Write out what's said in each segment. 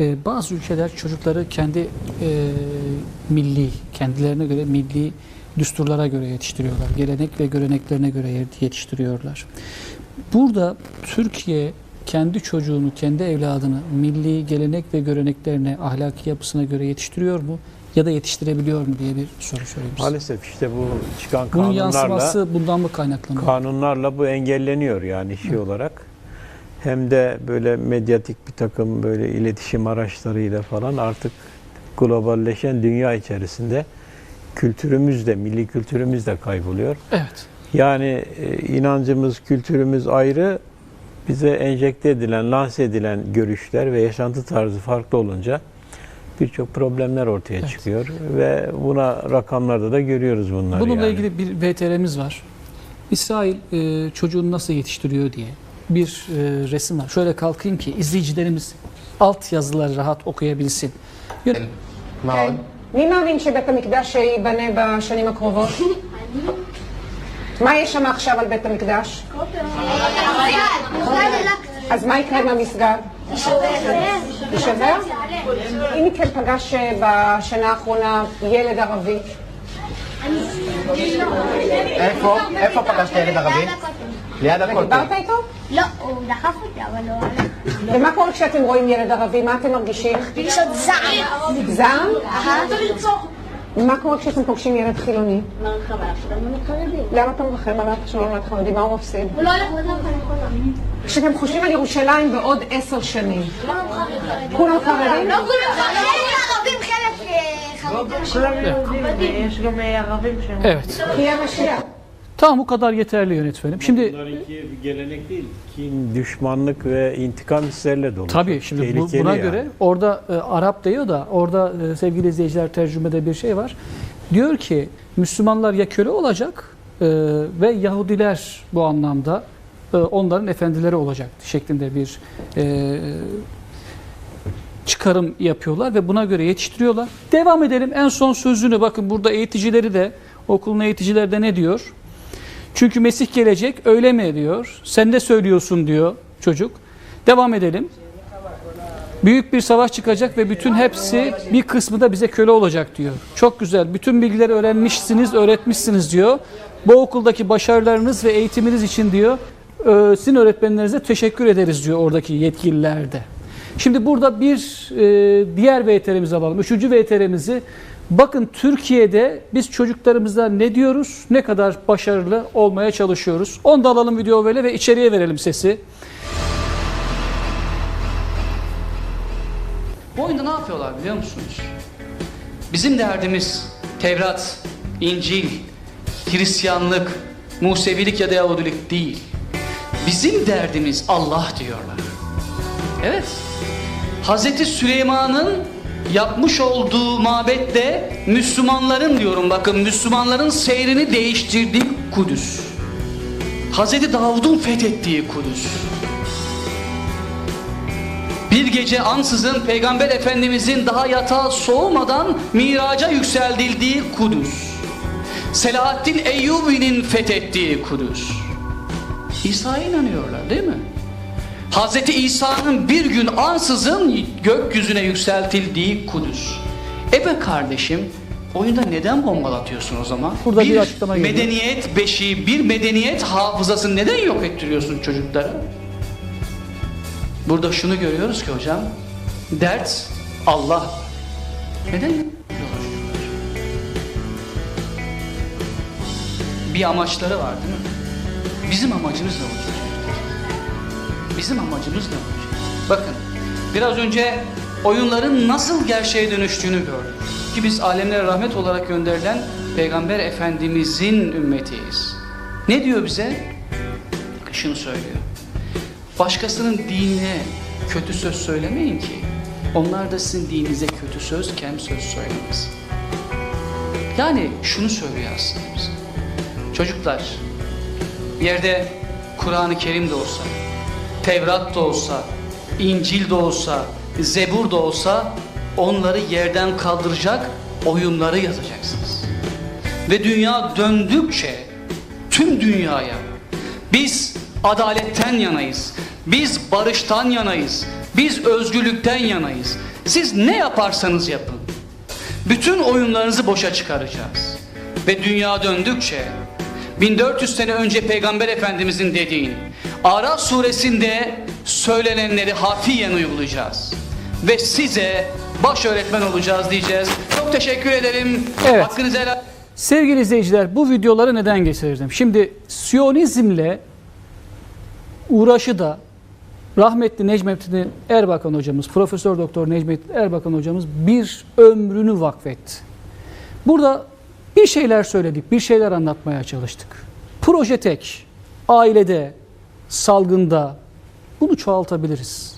Ee, bazı ülkeler çocukları kendi e, milli, kendilerine göre milli düsturlara göre yetiştiriyorlar. Gelenek ve göreneklerine göre yetiştiriyorlar. Burada Türkiye kendi çocuğunu, kendi evladını milli gelenek ve göreneklerine, ahlaki yapısına göre yetiştiriyor mu? Ya da yetiştirebiliyor mu diye bir soru sorayım size. Maalesef işte bu çıkan Bunun kanunlarla yansıması bundan mı kaynaklanıyor? kanunlarla bu engelleniyor yani şey olarak. Hem de böyle medyatik bir takım böyle iletişim araçlarıyla falan artık globalleşen dünya içerisinde kültürümüz de, milli kültürümüz de kayboluyor. Evet. Yani e, inancımız, kültürümüz ayrı. Bize enjekte edilen, lanse edilen görüşler ve yaşantı tarzı farklı olunca birçok problemler ortaya Evet. çıkıyor ve buna rakamlarda da görüyoruz bunları. Bununla yani. ilgili bir VTR'miz var. İsrail e, çocuğunu nasıl yetiştiriyor diye bir e, resim var. Şöyle kalkayım ki izleyicilerimiz alt yazıları rahat okuyabilsin. Yön- מה עוד? מי מאמין שבית המקדש ייבנה בשנים הקרובות? מה יש שם עכשיו על בית המקדש? אז מה יקרה עם המסגד? יישבר? אם מכם פגש בשנה האחרונה ילד ערבי, איפה? איפה פגשת ילד ערבי? ליד הכותל. ודיברת איתו? לא, הוא דחף אותי, אבל לא עלה. ומה קורה כשאתם רואים ילד ערבי? מה אתם מרגישים? רגשות זעם. זעם? רוצה לרצוח. מה קורה כשאתם פוגשים ילד חילוני? למה אתה מרחם עליו שלא נולד חרדי? מה הוא מפסיד? הוא לא הולך לזה כשאתם חושבים על ירושלים בעוד עשר שנים, כולם חרדים? לא כולם חרדים. ערבים חלק אה, חרדים. יש גם אה, ערבים שהם... כי יהיה משיח. Tamam bu kadar yeterli yönetmenim. Şimdi Bunlarınki bir gelenek değil. Kin, düşmanlık ve intikam hislerle dolu. tabii şimdi bu- buna yani. göre orada e, Arap diyor da orada e, sevgili izleyiciler tercümede bir şey var. Diyor ki Müslümanlar ya köle olacak e, ve Yahudiler bu anlamda e, onların efendileri olacak şeklinde bir e, çıkarım yapıyorlar ve buna göre yetiştiriyorlar. Devam edelim. En son sözünü bakın burada eğiticileri de okulun eğiticileri de ne diyor? Çünkü Mesih gelecek öyle mi diyor. Sen de söylüyorsun diyor çocuk. Devam edelim. Büyük bir savaş çıkacak ve bütün hepsi bir kısmı da bize köle olacak diyor. Çok güzel. Bütün bilgileri öğrenmişsiniz, öğretmişsiniz diyor. Bu okuldaki başarılarınız ve eğitiminiz için diyor e, sizin öğretmenlerinize teşekkür ederiz diyor oradaki yetkililer de. Şimdi burada bir e, diğer VTR'mizi alalım. Üçüncü VTR'mizi bakın Türkiye'de biz çocuklarımıza ne diyoruz, ne kadar başarılı olmaya çalışıyoruz. Onu da alalım video böyle ve içeriye verelim sesi. Bu oyunda ne yapıyorlar biliyor musunuz? Bizim derdimiz Tevrat, İncil, Hristiyanlık, Musevilik ya da Yahudilik değil. Bizim derdimiz Allah diyorlar. Evet. Hazreti Süleyman'ın yapmış olduğu mabette Müslümanların diyorum bakın Müslümanların seyrini değiştirdiği Kudüs. Hazreti Davud'un fethettiği Kudüs. Bir gece ansızın Peygamber Efendimizin daha yatağa soğumadan miraca yükseldildiği Kudüs. Selahaddin Eyyubi'nin fethettiği Kudüs. İsa'ya inanıyorlar değil mi? Hazreti İsa'nın bir gün ansızın gökyüzüne yükseltildiği Kudüs. E be kardeşim, oyunda neden bombalatıyorsun o zaman? Burada bir açıklama geliyor. medeniyet beşiği, bir medeniyet hafızasını neden yok ettiriyorsun çocuklara? Burada şunu görüyoruz ki hocam, dert Allah. Neden yapıyorlar? Bir amaçları var değil mi? Bizim amacımız ne olacak? Bizim amacımız ne olacak? Bakın biraz önce oyunların nasıl gerçeğe dönüştüğünü gördük. Ki biz alemlere rahmet olarak gönderilen Peygamber Efendimizin ümmetiyiz. Ne diyor bize? Şunu söylüyor. Başkasının dinine kötü söz söylemeyin ki onlar da sizin dininize kötü söz, kem söz söylemez. Yani şunu söylüyor aslında bize. Çocuklar bir yerde Kur'an-ı Kerim de olsa, Tevrat da olsa, İncil de olsa, Zebur da olsa onları yerden kaldıracak oyunları yazacaksınız. Ve dünya döndükçe tüm dünyaya biz adaletten yanayız, biz barıştan yanayız, Biz özgürlükten yanayız. Siz ne yaparsanız yapın. Bütün oyunlarınızı boşa çıkaracağız. Ve dünya döndükçe 1400 sene önce Peygamber Efendimizin dediğin Araf suresinde söylenenleri harfiyen uygulayacağız. Ve size baş öğretmen olacağız diyeceğiz. Çok teşekkür ederim. Evet. Hakkınızı helal Sevgili izleyiciler bu videoları neden getirdim? Şimdi Siyonizmle uğraşı da rahmetli Necmettin Erbakan hocamız, Profesör Doktor Necmettin Erbakan hocamız bir ömrünü vakfetti. Burada bir şeyler söyledik, bir şeyler anlatmaya çalıştık. Proje tek, ailede, salgında bunu çoğaltabiliriz.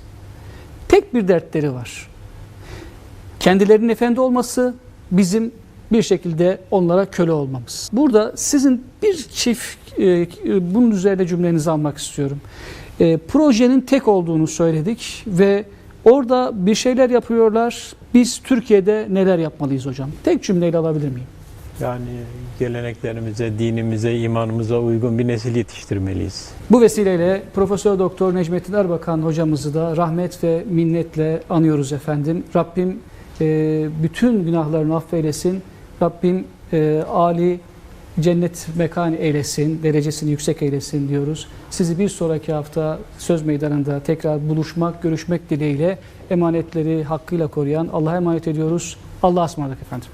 Tek bir dertleri var. Kendilerinin efendi olması, bizim bir şekilde onlara köle olmamız. Burada sizin bir çift e, bunun üzerine cümlenizi almak istiyorum. E, projenin tek olduğunu söyledik ve orada bir şeyler yapıyorlar. Biz Türkiye'de neler yapmalıyız hocam? Tek cümleyle alabilir miyim? Yani geleneklerimize, dinimize, imanımıza uygun bir nesil yetiştirmeliyiz. Bu vesileyle Profesör Doktor Necmettin Erbakan hocamızı da rahmet ve minnetle anıyoruz efendim. Rabbim e, bütün günahlarını affeylesin. Rabbim e, Ali cennet mekan eylesin, derecesini yüksek eylesin diyoruz. Sizi bir sonraki hafta söz meydanında tekrar buluşmak, görüşmek dileğiyle emanetleri hakkıyla koruyan Allah'a emanet ediyoruz. Allah'a ısmarladık efendim.